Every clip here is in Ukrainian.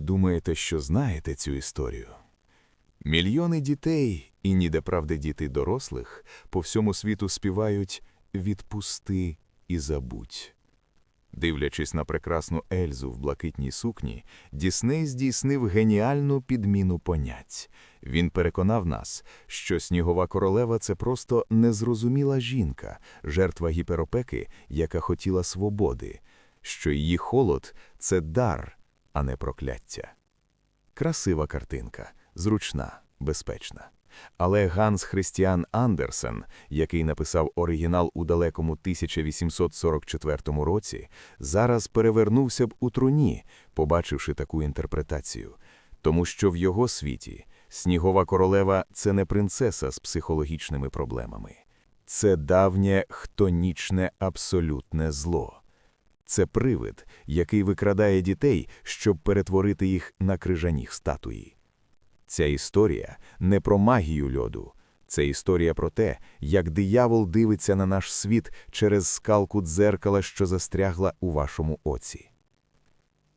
Думаєте, що знаєте цю історію? Мільйони дітей, і ніде правди діти дорослих, по всьому світу співають «Відпусти і забудь». Дивлячись на прекрасну Ельзу в блакитній сукні, Дісней здійснив геніальну підміну понять. Він переконав нас, що снігова королева це просто незрозуміла жінка, жертва гіперопеки, яка хотіла свободи, що її холод це дар, а не прокляття. Красива картинка, зручна, безпечна. Але Ганс Христіан Андерсен, який написав оригінал у далекому 1844 році, зараз перевернувся б у труні, побачивши таку інтерпретацію, тому що в його світі снігова королева це не принцеса з психологічними проблемами, це давнє хтонічне абсолютне зло. Це привид, який викрадає дітей, щоб перетворити їх на крижані статуї. Ця історія не про магію льоду, це історія про те, як диявол дивиться на наш світ через скалку дзеркала, що застрягла у вашому оці.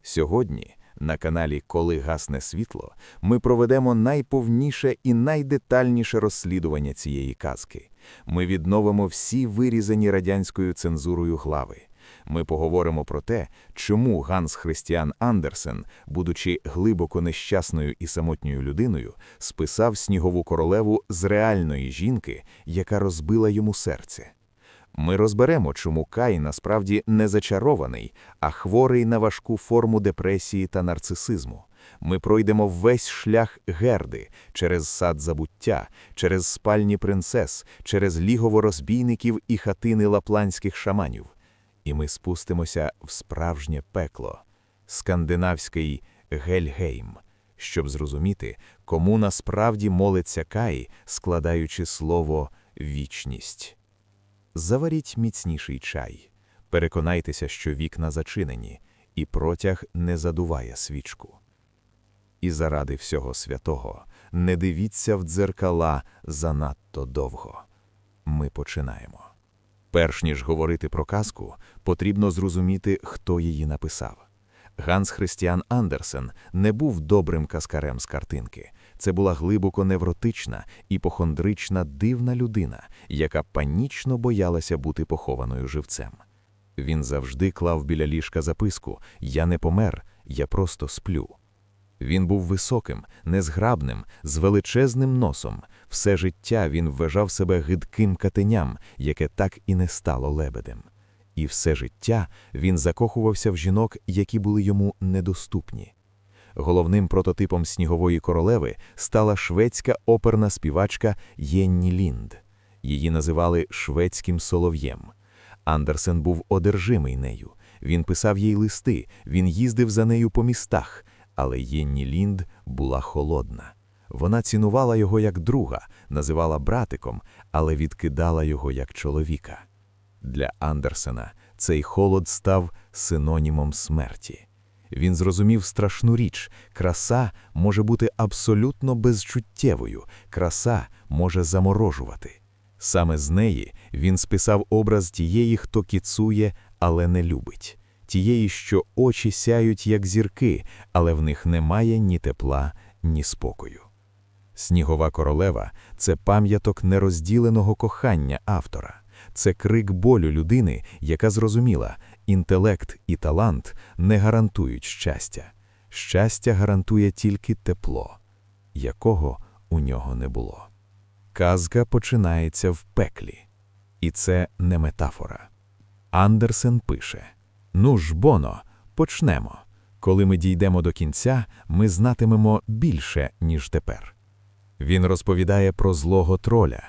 Сьогодні на каналі Коли гасне світло ми проведемо найповніше і найдетальніше розслідування цієї казки. Ми відновимо всі вирізані радянською цензурою глави. Ми поговоримо про те, чому Ганс Христіан Андерсен, будучи глибоко нещасною і самотньою людиною, списав снігову королеву з реальної жінки, яка розбила йому серце. Ми розберемо, чому Кай насправді не зачарований, а хворий на важку форму депресії та нарцисизму. Ми пройдемо весь шлях герди через сад забуття, через спальні принцес, через лігово розбійників і хатини лапландських шаманів і ми спустимося в справжнє пекло, скандинавський Гельгейм, щоб зрозуміти, кому насправді молиться Кай, складаючи слово вічність. Заваріть міцніший чай, переконайтеся, що вікна зачинені, і протяг не задуває свічку. І заради всього святого не дивіться в дзеркала занадто довго. Ми починаємо. Перш ніж говорити про казку, потрібно зрозуміти, хто її написав. Ганс Христіан Андерсен не був добрим каскарем з картинки. Це була глибоко невротична, іпохондрична дивна людина, яка панічно боялася бути похованою живцем. Він завжди клав біля ліжка записку Я не помер, я просто сплю. Він був високим, незграбним, з величезним носом. Все життя він вважав себе гидким катеням, яке так і не стало лебедем. І все життя він закохувався в жінок, які були йому недоступні. Головним прототипом снігової королеви стала шведська оперна співачка Єнні Лінд. Її називали шведським солов'єм. Андерсен був одержимий нею. Він писав їй листи, він їздив за нею по містах, але Єнні Лінд була холодна. Вона цінувала його як друга, називала братиком, але відкидала його як чоловіка. Для Андерсена цей холод став синонімом смерті. Він зрозумів страшну річ: краса може бути абсолютно безчуттєвою, краса може заморожувати. Саме з неї він списав образ тієї, хто кіцує, але не любить тієї, що очі сяють, як зірки, але в них немає ні тепла, ні спокою. Снігова королева це пам'яток нерозділеного кохання автора, це крик болю людини, яка зрозуміла, інтелект і талант не гарантують щастя. Щастя гарантує тільки тепло, якого у нього не було. Казка починається в пеклі, і це не метафора. Андерсен пише. Ну ж, Боно, почнемо. Коли ми дійдемо до кінця, ми знатимемо більше, ніж тепер. Він розповідає про злого троля.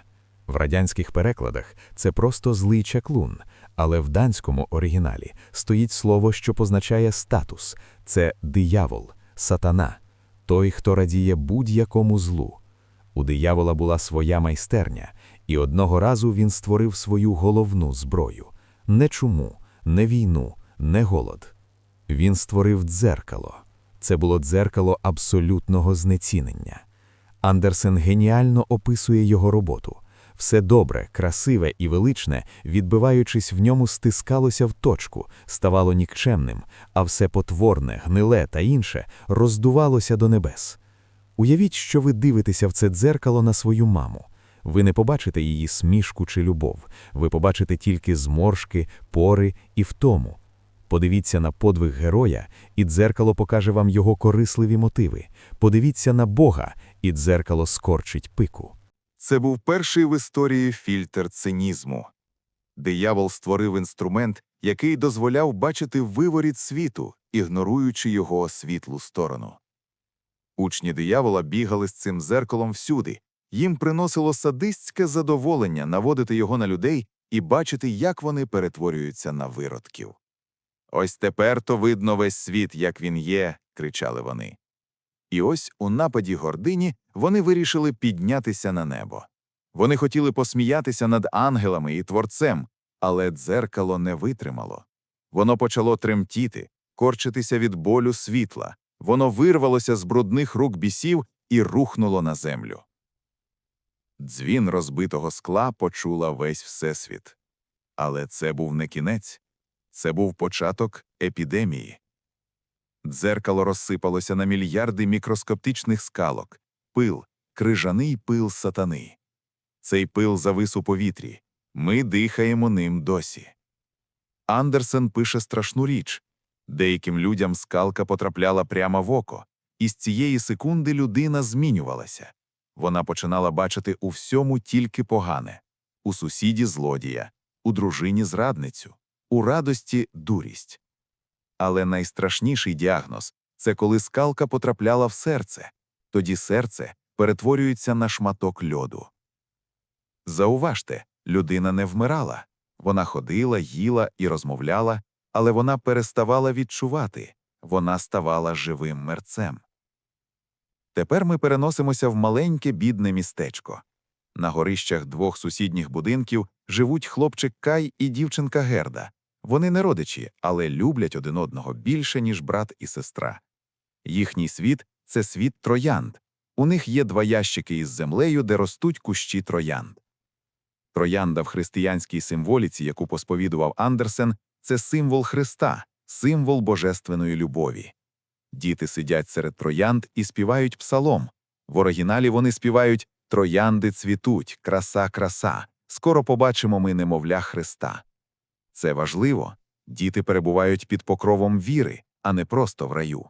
В радянських перекладах це просто злий чаклун, але в данському оригіналі стоїть слово, що позначає статус це диявол, сатана, той, хто радіє будь-якому злу. У диявола була своя майстерня, і одного разу він створив свою головну зброю не чуму, не війну, не голод. Він створив дзеркало. Це було дзеркало абсолютного знецінення. Андерсен геніально описує його роботу. Все добре, красиве і величне, відбиваючись в ньому, стискалося в точку, ставало нікчемним, а все потворне, гниле та інше роздувалося до небес. Уявіть, що ви дивитеся в це дзеркало на свою маму. Ви не побачите її смішку чи любов, ви побачите тільки зморшки, пори і втому. Подивіться на подвиг героя, і дзеркало покаже вам його корисливі мотиви. Подивіться на Бога, і дзеркало скорчить пику. Це був перший в історії фільтр цинізму. Диявол створив інструмент, який дозволяв бачити виворіт світу, ігноруючи його світлу сторону. Учні диявола бігали з цим зеркалом всюди, їм приносило садистське задоволення наводити його на людей і бачити, як вони перетворюються на виродків. Ось тепер то видно весь світ, як він є, кричали вони. І ось у нападі гордині вони вирішили піднятися на небо. Вони хотіли посміятися над ангелами і творцем, але дзеркало не витримало. Воно почало тремтіти, корчитися від болю світла. Воно вирвалося з брудних рук бісів і рухнуло на землю. Дзвін розбитого скла почула весь всесвіт. Але це був не кінець, це був початок епідемії. Дзеркало розсипалося на мільярди мікроскоптичних скалок, пил, крижаний пил сатани. Цей пил завис у повітрі. Ми дихаємо ним досі. Андерсен пише страшну річ. Деяким людям скалка потрапляла прямо в око, і з цієї секунди людина змінювалася. Вона починала бачити у всьому тільки погане у сусіді злодія, у дружині зрадницю, у радості дурість. Але найстрашніший діагноз це коли скалка потрапляла в серце, тоді серце перетворюється на шматок льоду. Зауважте, людина не вмирала. Вона ходила, їла і розмовляла, але вона переставала відчувати, вона ставала живим мерцем. Тепер ми переносимося в маленьке бідне містечко. На горищах двох сусідніх будинків живуть хлопчик Кай і дівчинка Герда. Вони не родичі, але люблять один одного більше, ніж брат і сестра. Їхній світ це світ троянд. У них є два ящики із землею, де ростуть кущі троянд. Троянда в християнській символіці, яку посповідував Андерсен, це символ Христа, символ божественної любові. Діти сидять серед троянд і співають псалом. В оригіналі вони співають Троянди цвітуть, краса, краса. Скоро побачимо ми немовля Христа. Це важливо. Діти перебувають під покровом віри, а не просто в раю.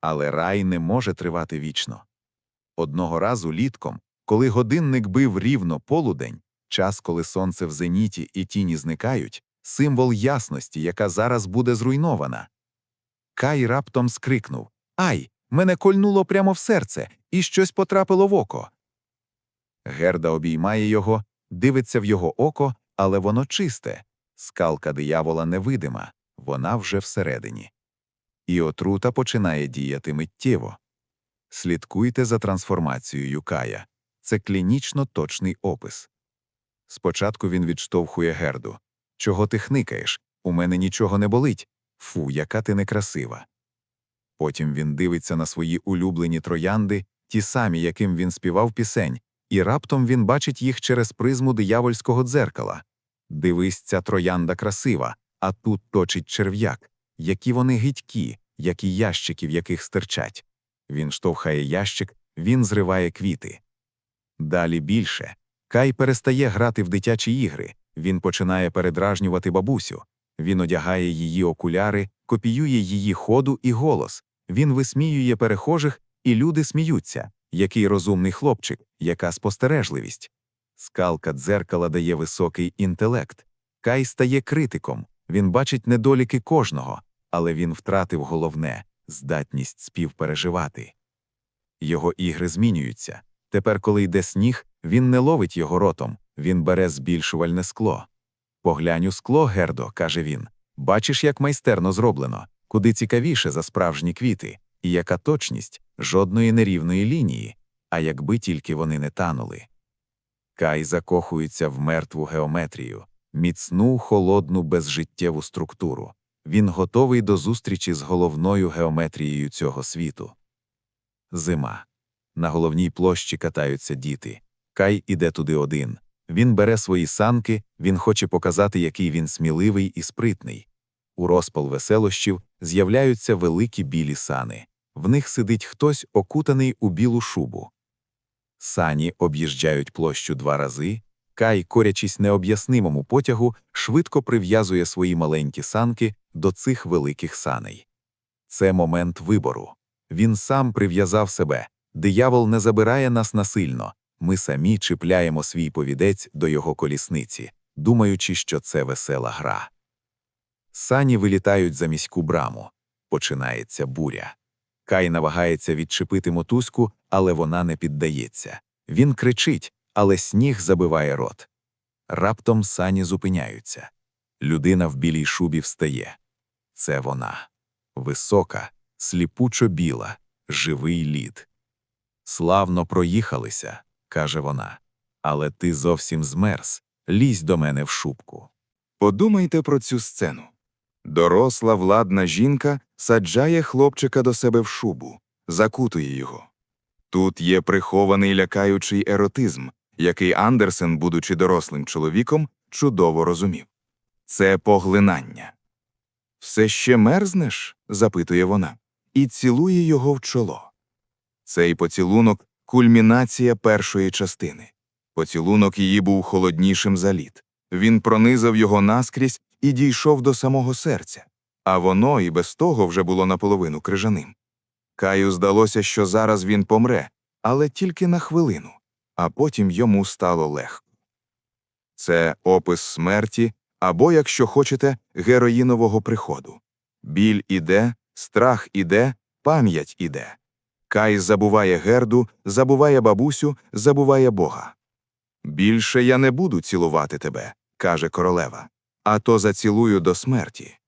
Але рай не може тривати вічно. Одного разу літком, коли годинник бив рівно полудень, час, коли сонце в зеніті і тіні зникають, символ ясності, яка зараз буде зруйнована. Кай раптом скрикнув Ай, мене кольнуло прямо в серце, і щось потрапило в око. Герда обіймає його, дивиться в його око, але воно чисте. Скалка диявола невидима, вона вже всередині. І отрута починає діяти миттєво. Слідкуйте за трансформацією Кая. Це клінічно точний опис. Спочатку він відштовхує Герду. Чого ти хникаєш? У мене нічого не болить. Фу, яка ти некрасива. Потім він дивиться на свої улюблені троянди, ті самі, яким він співав пісень, і раптом він бачить їх через призму диявольського дзеркала. Дивись, ця троянда красива, а тут точить черв'як. Які вони гидькі, які ящики, в яких стирчать. Він штовхає ящик, він зриває квіти. Далі більше. Кай перестає грати в дитячі ігри, він починає передражнювати бабусю. Він одягає її окуляри, копіює її ходу і голос. Він висміює перехожих, і люди сміються. Який розумний хлопчик, яка спостережливість. Скалка дзеркала дає високий інтелект. Кай стає критиком, він бачить недоліки кожного, але він втратив головне здатність співпереживати. Його ігри змінюються. Тепер, коли йде сніг, він не ловить його ротом, він бере збільшувальне скло. Поглянь у скло, Гердо, каже він. Бачиш, як майстерно зроблено, куди цікавіше за справжні квіти, і яка точність жодної нерівної лінії, а якби тільки вони не танули. Кай закохується в мертву геометрію, міцну, холодну, безжиттєву структуру. Він готовий до зустрічі з головною геометрією цього світу. Зима. На головній площі катаються діти. Кай іде туди один. Він бере свої санки, він хоче показати, який він сміливий і спритний. У розпал веселощів з'являються великі білі сани. В них сидить хтось, окутаний у білу шубу. Сані об'їжджають площу два рази. Кай, корячись необ'яснимому потягу, швидко прив'язує свої маленькі санки до цих великих саней. Це момент вибору. Він сам прив'язав себе. Диявол не забирає нас насильно. Ми самі чіпляємо свій повідець до його колісниці, думаючи, що це весела гра. Сані вилітають за міську браму. Починається буря. Кай намагається відчепити мотузку, але вона не піддається. Він кричить, але сніг забиває рот. Раптом сані зупиняються. Людина в білій шубі встає. Це вона. Висока, сліпучо біла, живий лід. Славно проїхалися, каже вона. Але ти зовсім змерз. Лізь до мене в шубку. Подумайте про цю сцену. Доросла владна жінка саджає хлопчика до себе в шубу, закутує його. Тут є прихований лякаючий еротизм, який Андерсен, будучи дорослим чоловіком, чудово розумів. Це поглинання. Все ще мерзнеш? запитує вона, і цілує його в чоло. Цей поцілунок кульмінація першої частини. Поцілунок її був холоднішим за лід. Він пронизав його наскрізь і дійшов до самого серця, а воно і без того вже було наполовину крижаним. Каю здалося, що зараз він помре, але тільки на хвилину, а потім йому стало легко. Це опис смерті або, якщо хочете, героїнового приходу. Біль іде, страх іде, пам'ять іде. Кай забуває герду, забуває бабусю, забуває Бога. Більше я не буду цілувати тебе, каже королева, а то зацілую до смерті.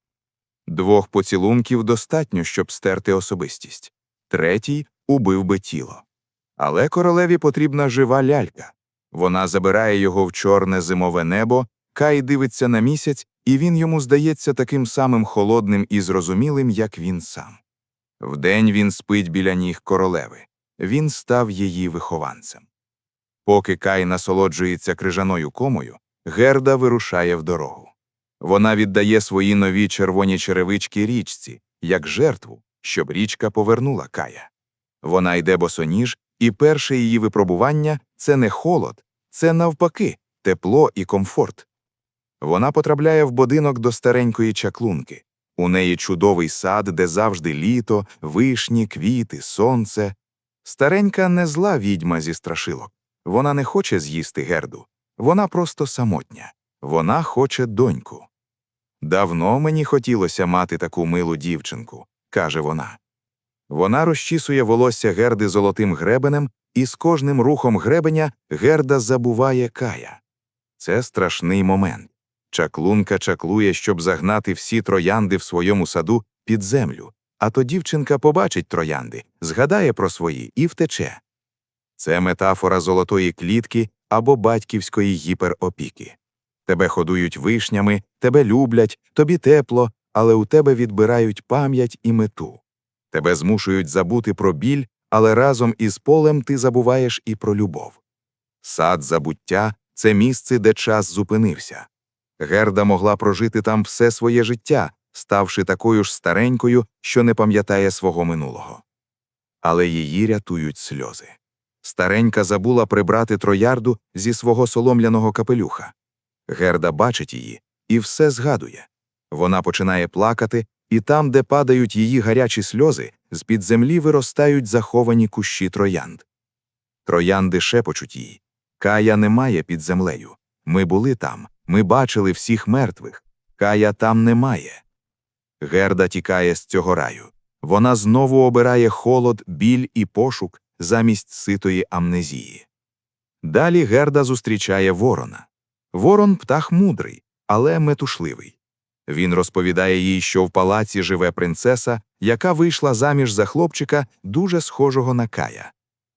Двох поцілунків достатньо, щоб стерти особистість. Третій убив би тіло. Але королеві потрібна жива лялька. Вона забирає його в чорне зимове небо, Кай дивиться на місяць, і він йому здається таким самим холодним і зрозумілим, як він сам. Вдень він спить біля ніг королеви. Він став її вихованцем. Поки Кай насолоджується крижаною комою, Герда вирушає в дорогу. Вона віддає свої нові червоні черевички річці, як жертву, щоб річка повернула Кая. Вона йде босоніж, і перше її випробування це не холод, це навпаки, тепло і комфорт. Вона потрапляє в будинок до старенької чаклунки. У неї чудовий сад, де завжди літо, вишні, квіти, сонце. Старенька не зла відьма зі страшилок. Вона не хоче з'їсти герду. Вона просто самотня. Вона хоче доньку. Давно мені хотілося мати таку милу дівчинку, каже вона. Вона розчісує волосся герди золотим гребенем, і з кожним рухом гребеня герда забуває кая. Це страшний момент. Чаклунка чаклує, щоб загнати всі троянди в своєму саду під землю, а то дівчинка побачить троянди, згадає про свої і втече. Це метафора золотої клітки або батьківської гіперопіки. Тебе ходують вишнями, тебе люблять, тобі тепло, але у тебе відбирають пам'ять і мету. Тебе змушують забути про біль, але разом із полем ти забуваєш і про любов. Сад забуття це місце, де час зупинився. Герда могла прожити там все своє життя, ставши такою ж старенькою, що не пам'ятає свого минулого. Але її рятують сльози. Старенька забула прибрати троярду зі свого солом'яного капелюха. Герда бачить її і все згадує. Вона починає плакати, і там, де падають її гарячі сльози, з-під землі виростають заховані кущі троянд. Троянди шепочуть їй. Кая немає під землею. Ми були там, ми бачили всіх мертвих. Кая там немає. Герда тікає з цього раю. Вона знову обирає холод, біль і пошук замість ситої амнезії. Далі Герда зустрічає ворона. Ворон птах мудрий, але метушливий. Він розповідає їй, що в палаці живе принцеса, яка вийшла заміж за хлопчика, дуже схожого на Кая.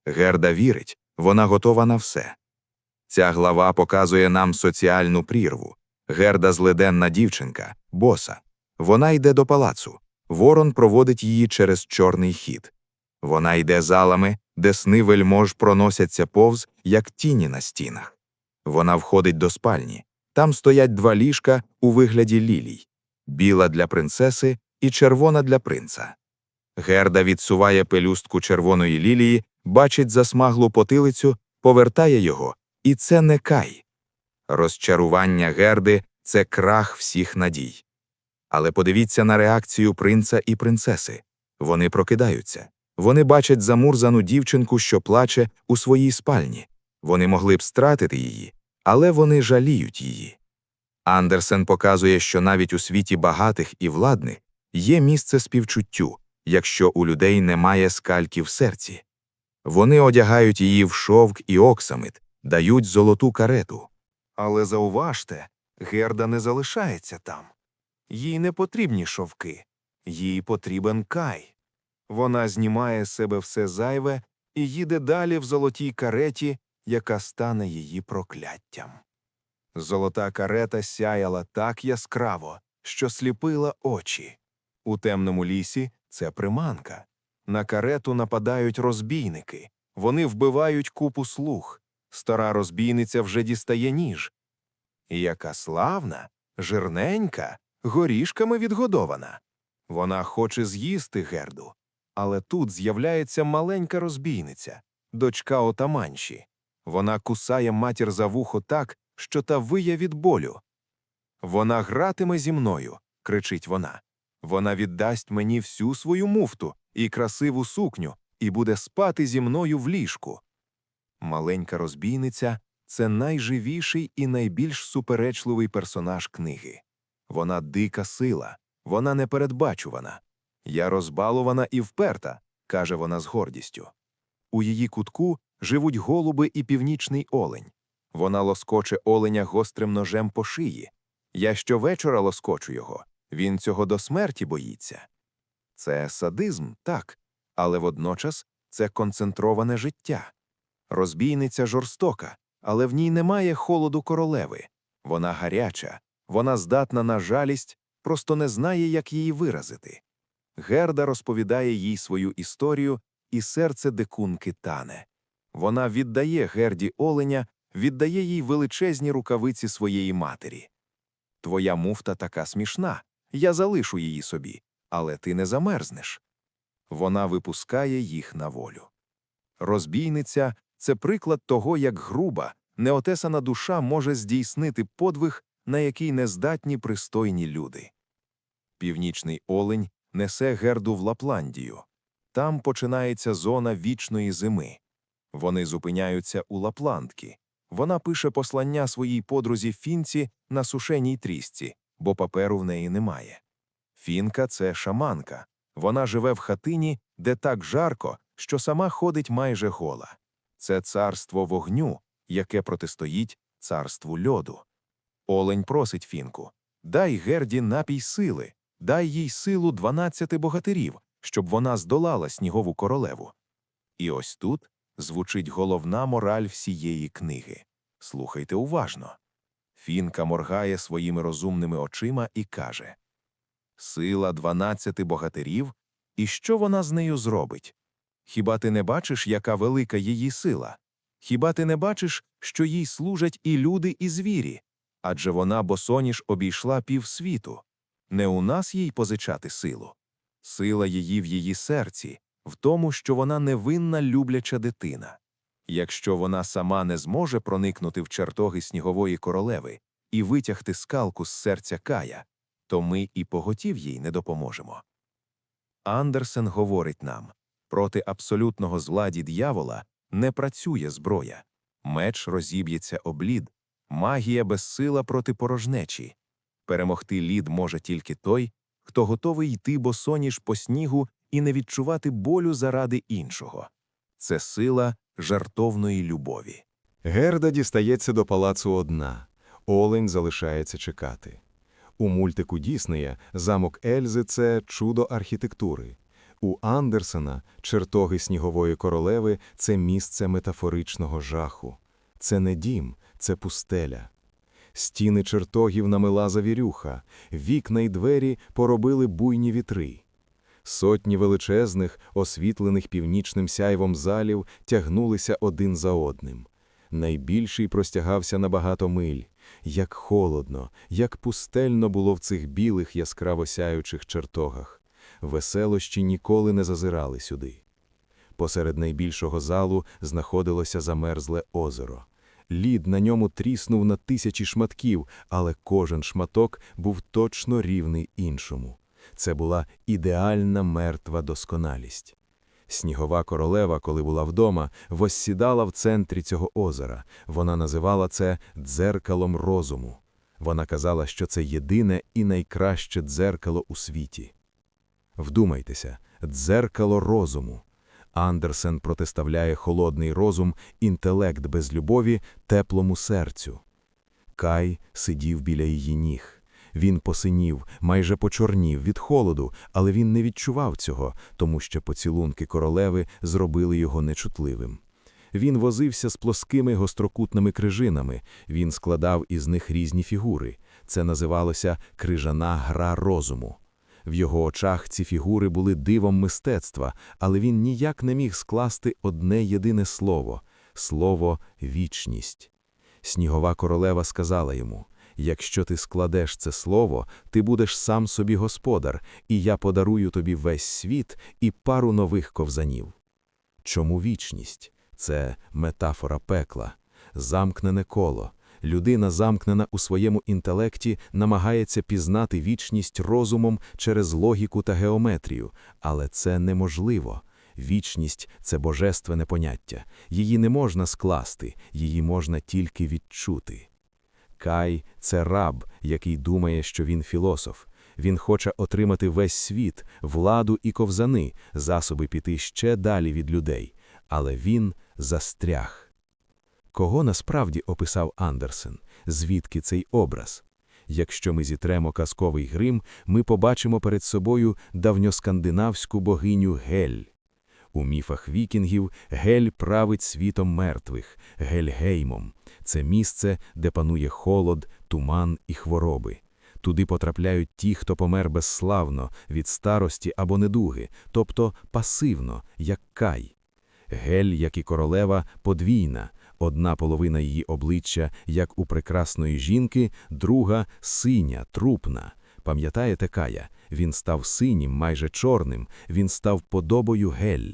Герда вірить, вона готова на все. Ця глава показує нам соціальну прірву. Герда зледенна дівчинка, боса. Вона йде до палацу. Ворон проводить її через чорний хід. Вона йде залами, де сни вельмож проносяться повз, як тіні на стінах. Вона входить до спальні. Там стоять два ліжка у вигляді лілій біла для принцеси і червона для принца. Герда відсуває пелюстку червоної лілії, бачить засмаглу потилицю, повертає його, і це не кай. Розчарування Герди це крах всіх надій. Але подивіться на реакцію принца і принцеси. Вони прокидаються. Вони бачать замурзану дівчинку, що плаче у своїй спальні. Вони могли б стратити її, але вони жаліють її. Андерсен показує, що навіть у світі багатих і владних є місце співчуттю, якщо у людей немає скальки в серці. Вони одягають її в шовк і оксамит, дають золоту карету. Але зауважте, Герда не залишається там. Їй не потрібні шовки, їй потрібен кай. Вона знімає з себе все зайве і їде далі в золотій кареті, яка стане її прокляттям. Золота карета сяяла так яскраво, що сліпила очі. У темному лісі це приманка. На карету нападають розбійники, вони вбивають купу слуг. Стара розбійниця вже дістає ніж. Яка славна, жирненька, горішками відгодована. Вона хоче з'їсти герду. Але тут з'являється маленька розбійниця, дочка отаманші. Вона кусає матір за вухо так, що та виє від болю. Вона гратиме зі мною, кричить вона. Вона віддасть мені всю свою муфту і красиву сукню і буде спати зі мною в ліжку. Маленька розбійниця це найживіший і найбільш суперечливий персонаж книги. Вона дика сила, вона непередбачувана. Я розбалована і вперта, каже вона з гордістю. У її кутку живуть голуби і північний олень. Вона лоскоче оленя гострим ножем по шиї. Я щовечора лоскочу його. Він цього до смерті боїться. Це садизм, так, але водночас це концентроване життя. Розбійниця жорстока, але в ній немає холоду королеви. Вона гаряча, вона здатна на жалість, просто не знає, як її виразити. Герда розповідає їй свою історію, і серце дикунки тане. Вона віддає Герді оленя, віддає їй величезні рукавиці своєї матері. Твоя муфта така смішна, я залишу її собі, але ти не замерзнеш. Вона випускає їх на волю. Розбійниця це приклад того, як груба, неотесана душа може здійснити подвиг, на який не здатні пристойні люди. Північний олень несе герду в Лапландію. Там починається зона вічної зими. Вони зупиняються у Лапландки. Вона пише послання своїй подрузі Фінці на сушеній трісці, бо паперу в неї немає. Фінка це шаманка. Вона живе в хатині, де так жарко, що сама ходить майже гола. Це царство вогню, яке протистоїть царству льоду. Олень просить Фінку дай Герді напій сили, дай їй силу дванадцяти богатирів, щоб вона здолала снігову королеву. І ось тут звучить головна мораль всієї книги. Слухайте уважно. Фінка моргає своїми розумними очима і каже Сила дванадцяти богатирів, і що вона з нею зробить? Хіба ти не бачиш, яка велика її сила? Хіба ти не бачиш, що їй служать і люди, і звірі? Адже вона босоніж обійшла півсвіту. Не у нас їй позичати силу. Сила її в її серці, в тому, що вона невинна любляча дитина. Якщо вона сама не зможе проникнути в чертоги снігової королеви і витягти скалку з серця Кая, то ми і поготів їй не допоможемо. Андерсен говорить нам проти абсолютного зладі д'явола не працює зброя, меч розіб'ється об лід, магія безсила проти порожнечі. Перемогти лід може тільки той, хто готовий йти босоніж по снігу і не відчувати болю заради іншого. Це сила жартовної любові. Герда дістається до палацу одна. Олень залишається чекати. У мультику Діснея замок Ельзи це чудо архітектури. У Андерсена чертоги снігової королеви це місце метафоричного жаху. Це не дім, це пустеля. Стіни чертогів намила завірюха, вікна й двері поробили буйні вітри. Сотні величезних, освітлених північним сяйвом залів тягнулися один за одним. найбільший простягався на багато миль. Як холодно, як пустельно було в цих білих яскраво сяючих чертогах. Веселощі ніколи не зазирали сюди. Посеред найбільшого залу знаходилося замерзле озеро. Лід на ньому тріснув на тисячі шматків, але кожен шматок був точно рівний іншому. Це була ідеальна мертва досконалість. Снігова королева, коли була вдома, воссідала в центрі цього озера. Вона називала це дзеркалом розуму. Вона казала, що це єдине і найкраще дзеркало у світі. Вдумайтеся, дзеркало розуму. Андерсен протиставляє холодний розум, інтелект без любові, теплому серцю. Кай сидів біля її ніг. Він посинів, майже почорнів від холоду, але він не відчував цього, тому що поцілунки королеви зробили його нечутливим. Він возився з плоскими гострокутними крижинами, він складав із них різні фігури. Це називалося крижана гра розуму. В його очах ці фігури були дивом мистецтва, але він ніяк не міг скласти одне єдине слово слово вічність. Снігова королева сказала йому Якщо ти складеш це слово, ти будеш сам собі господар, і я подарую тобі весь світ і пару нових ковзанів. Чому вічність? Це метафора пекла, замкнене коло. Людина, замкнена у своєму інтелекті, намагається пізнати вічність розумом через логіку та геометрію, але це неможливо. Вічність це божественне поняття, її не можна скласти, її можна тільки відчути. Кай це раб, який думає, що він філософ. Він хоче отримати весь світ, владу і ковзани, засоби піти ще далі від людей, але він застряг. Кого насправді описав Андерсен? Звідки цей образ? Якщо ми зітремо казковий грим, ми побачимо перед собою давньоскандинавську богиню Гель. У міфах вікінгів Гель править світом мертвих, Гельгеймом. Це місце, де панує холод, туман і хвороби. Туди потрапляють ті, хто помер безславно, від старості або недуги, тобто пасивно, як кай. Гель, як і королева, подвійна. Одна половина її обличчя, як у прекрасної жінки, друга синя, трупна. Пам'ятаєте Кая? Він став синім, майже чорним, він став подобою гель.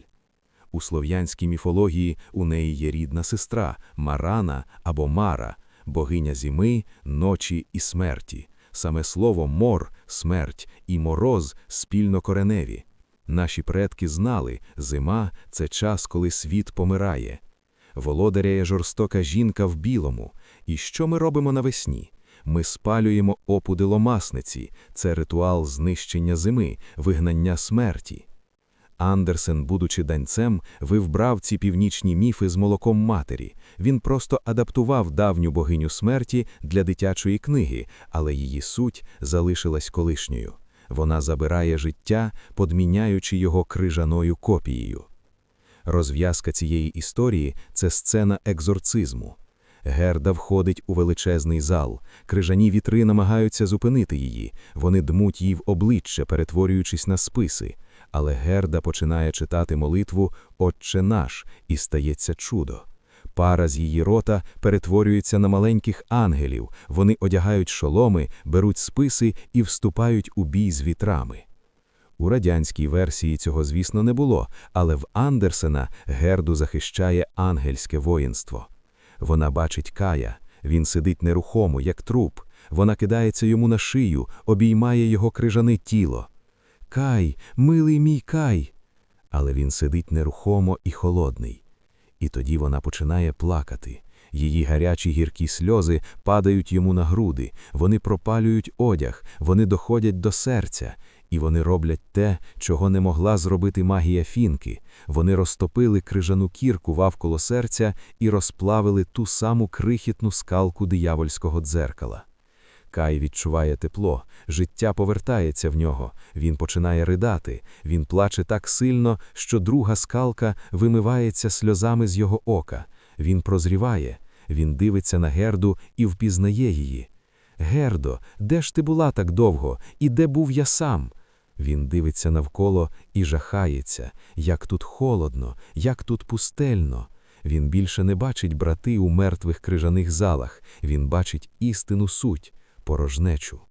У слов'янській міфології у неї є рідна сестра Марана або Мара, богиня зими, ночі і смерті. Саме слово мор, смерть і мороз спільно кореневі. Наші предки знали, зима це час, коли світ помирає. Володаряє жорстока жінка в білому. І що ми робимо навесні? Ми спалюємо опуди ломасниці, це ритуал знищення зими, вигнання смерті. Андерсен, будучи данцем, вивбрав ці північні міфи з молоком матері. Він просто адаптував давню богиню смерті для дитячої книги, але її суть залишилась колишньою. Вона забирає життя, подміняючи його крижаною копією. Розв'язка цієї історії це сцена екзорцизму. Герда входить у величезний зал, крижані вітри намагаються зупинити її, вони дмуть їй в обличчя, перетворюючись на списи. Але Герда починає читати молитву Отче наш, і стається чудо. Пара з її рота перетворюється на маленьких ангелів, вони одягають шоломи, беруть списи і вступають у бій з вітрами. У радянській версії цього, звісно, не було, але в Андерсена Герду захищає ангельське воїнство. Вона бачить Кая, він сидить нерухомо, як труп, вона кидається йому на шию, обіймає його крижане тіло. Кай, милий мій кай. Але він сидить нерухомо і холодний. І тоді вона починає плакати. Її гарячі гіркі сльози падають йому на груди, вони пропалюють одяг, вони доходять до серця, і вони роблять те, чого не могла зробити магія фінки. Вони розтопили крижану кірку вавколо серця і розплавили ту саму крихітну скалку диявольського дзеркала. Кай відчуває тепло, життя повертається в нього, він починає ридати, він плаче так сильно, що друга скалка вимивається сльозами з його ока. Він прозріває, він дивиться на Герду і впізнає її. Гердо, де ж ти була так довго, і де був я сам? Він дивиться навколо і жахається, як тут холодно, як тут пустельно. Він більше не бачить брати у мертвих крижаних залах, він бачить істину суть, порожнечу.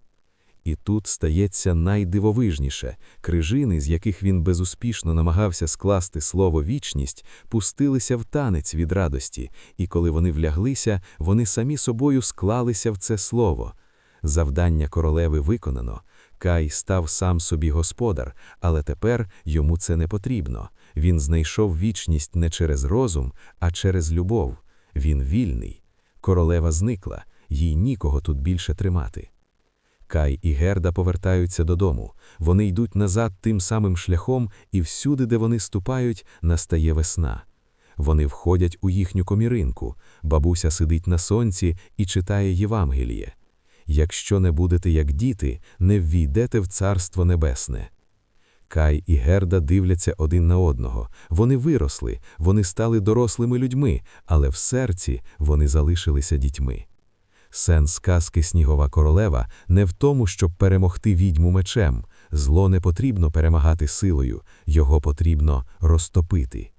І тут стається найдивовижніше крижини, з яких він безуспішно намагався скласти слово вічність, пустилися в танець від радості, і коли вони вляглися, вони самі собою склалися в це слово. Завдання королеви виконано. Кай став сам собі господар, але тепер йому це не потрібно. Він знайшов вічність не через розум, а через любов. Він вільний. Королева зникла, їй нікого тут більше тримати. Кай і Герда повертаються додому. Вони йдуть назад тим самим шляхом, і всюди, де вони ступають, настає весна. Вони входять у їхню коміринку. Бабуся сидить на сонці і читає Євангеліє. Якщо не будете як діти, не ввійдете в Царство Небесне. Кай і Герда дивляться один на одного. Вони виросли, вони стали дорослими людьми, але в серці вони залишилися дітьми. Сенс казки Снігова королева не в тому, щоб перемогти відьму мечем. Зло не потрібно перемагати силою, його потрібно розтопити.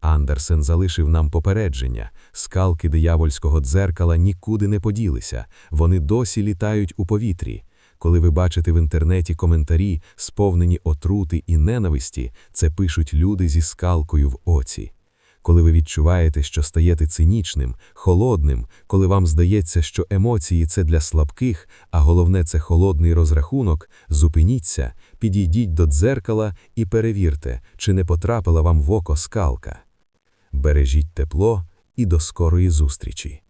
Андерсен залишив нам попередження. Скалки диявольського дзеркала нікуди не поділися, вони досі літають у повітрі. Коли ви бачите в інтернеті коментарі, сповнені отрути і ненависті, це пишуть люди зі скалкою в оці. Коли ви відчуваєте, що стаєте цинічним, холодним, коли вам здається, що емоції це для слабких, а головне це холодний розрахунок, зупиніться, підійдіть до дзеркала і перевірте, чи не потрапила вам в око скалка. Бережіть тепло і до скорої зустрічі.